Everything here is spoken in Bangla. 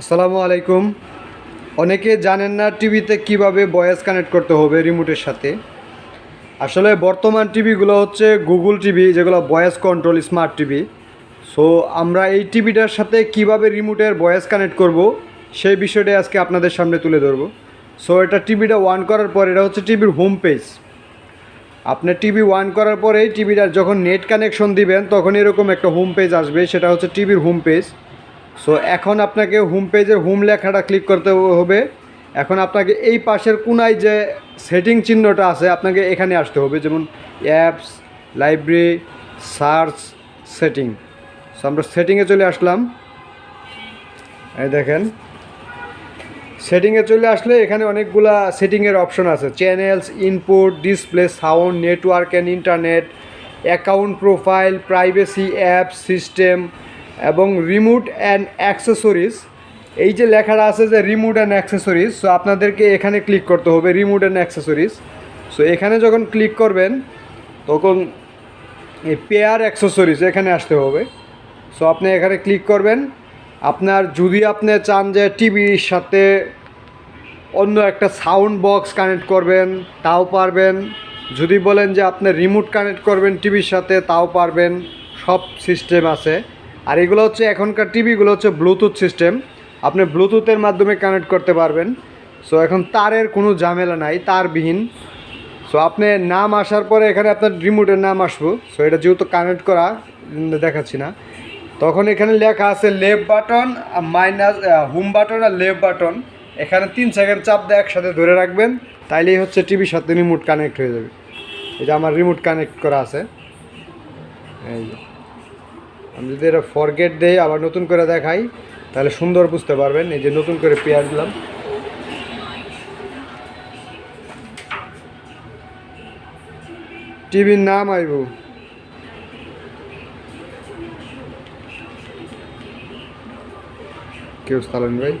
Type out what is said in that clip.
আসসালামু আলাইকুম। অনেকে জানেন না টিভিতে কীভাবে ভয়েস কানেক্ট করতে হবে রিমোটের সাথে। আসলে বর্তমান টিভিগুলো হচ্ছে গুগল টিভি, যেগুলো voice control, smart TV. So, আমরা এই টিভিটার সাথে কীভাবে রিমোটের ভয়েস কানেক্ট করব, সেই বিষয়টা আজকে আপনাদের সামনে তুলে ধরবো। সো, এটা টিভিটা ওয়ান করার পর এটা হচ্ছে টিভির হোম পেজ। আপনার টিভি ওয়ান করার পরেই টিভিটার যখন নেট কানেকশন দিবেন তখন এরকম একটা হোম পেজ আসবে, সেটা হচ্ছে টিভির হোম পেজ। সো এখন আপনাকে হোম পেজের হোম লেখাটা ক্লিক করতে হবে। এখন আপনাকে এই পাশের কোনায় যে সেটিং চিহ্নটা আছে, আপনাকে এখানে আসতে হবে, যেমন apps library search setting so আমরা সেটিংয়ে চলে আসলাম। এই দেখেন। সেটিংয়ে চলে আসলে এখানে অনেকগুলা সেটিংয়ের অপশন আছে। Channels input display sound network and internet account profile privacy app system এবং রিমোট অ্যান্ড অ্যাক্সেসরিজ এই যে লেখাটা আছে যে রিমোট অ্যান্ড অ্যাক্সেসরিজ সো আপনাদেরকে এখানে ক্লিক করতে হবে রিমোট অ্যান্ড অ্যাক্সেসরিজ সো এখানে যখন ক্লিক করবেন, তখন এই পেয়ার অ্যাক্সেসরিজ এখানে আসতে হবে। সো আপনি এখানে ক্লিক করবেন। আপনার যদি আপনি চান যে টিভির সাথে অন্য একটা সাউন্ড বক্স কানেক্ট করবেন, তাও পারবেন। যদি বলেন যে আপনি রিমোট কানেক্ট করবেন টিভির সাথে, তাও পারবেন। সব সিস্টেম আছে। আর এগুলো হচ্ছে এখনকার টিভিগুলো হচ্ছে ব্লুটুথ সিস্টেম আপনি ব্লুটুথের মাধ্যমে কানেক্ট করতে পারবেন। সো এখন তারের কোনো ঝামেলা নাই, তারবিহীন। সো আপনি নাম আসার পরে এখানে আপনার রিমোটের নাম আসব। সো এটা যেহেতু কানেক্ট করা দেখাচ্ছি না। তখন এখানে লেখা আছে left button minus home button আর লেফট বাটন এখানে তিন সেকেন্ড চাপ দিয়ে একসাথে ধরে রাখবেন, তাইলেই হচ্ছে টিভির সাথে রিমোট কানেক্ট হয়ে যাবে। এটা আমার রিমোট কানেক্ট করা আছে। এই। আমি যদি এটা ফরগেট দেই, আবার নতুন করে দেখাই, তাহলে সুন্দর বুঝতে পারবেন। এই যে নতুন করে পেয়ার দিলাম। টিভির নাম আইব। কেউ স্থালন ভাই?